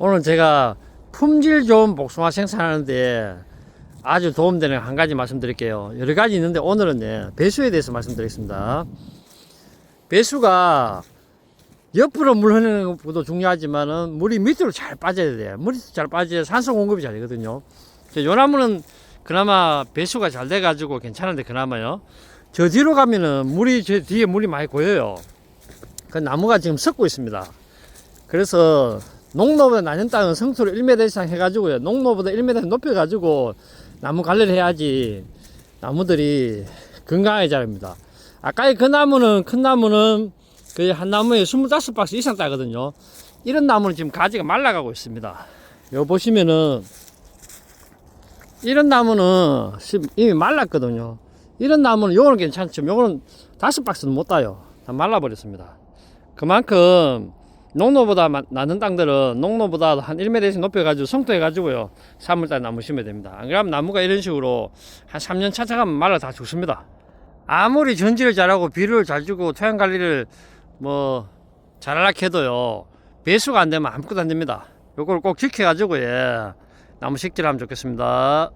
오늘 제가 품질 좋은 복숭아 생산하는데 아주 도움되는 한 가지 말씀드릴게요. 여러 가지 있는데 오늘은 예, 배수에 대해서 말씀드리겠습니다. 배수가 옆으로 물 흐르는 것도 중요하지만은 물이 밑으로 잘 빠져야 돼요. 물이 잘 빠져야 산소 공급이 잘 되거든요. 저 요나무는 그나마 배수가 잘 돼가지고 괜찮은데 그나마요. 저 뒤로 가면은 물이 저 뒤에 물이 많이 고여요. 그 나무가 지금 섞고 있습니다. 그래서 농로보다 낮은 땅은 성토를 1m 이상 해가지고요. 농로보다 1m 높여가지고 나무 관리를 해야지 나무들이 건강하게 자랍니다. 아까의 그 나무는 큰 나무는 거의 한 나무에 25박스 이상 따거든요. 이런 나무는 지금 가지가 말라가고 있습니다. 요 보시면은 이런 나무는 이미 말랐거든요. 이런 나무는 요거는 괜찮지만 요거는 다섯 박스는 못 따요. 다 말라버렸습니다. 그만큼 농로보다 마- 낮은 땅들은 농로보다 한 1m 이상 높여가지고 성토해가지고요. 3월달 나무 심어야 됩니다. 안 그러면 나무가 이런 식으로 한 3년 차차 가면 말라 다 죽습니다. 아무리 전지를 잘하고 비료를 잘 주고 토양 관리를 뭐 잘하려 해도요. 배수가 안 되면 아무것도 안 됩니다. 요걸 꼭 지켜가지고 예. 나무 식질하면 좋겠습니다.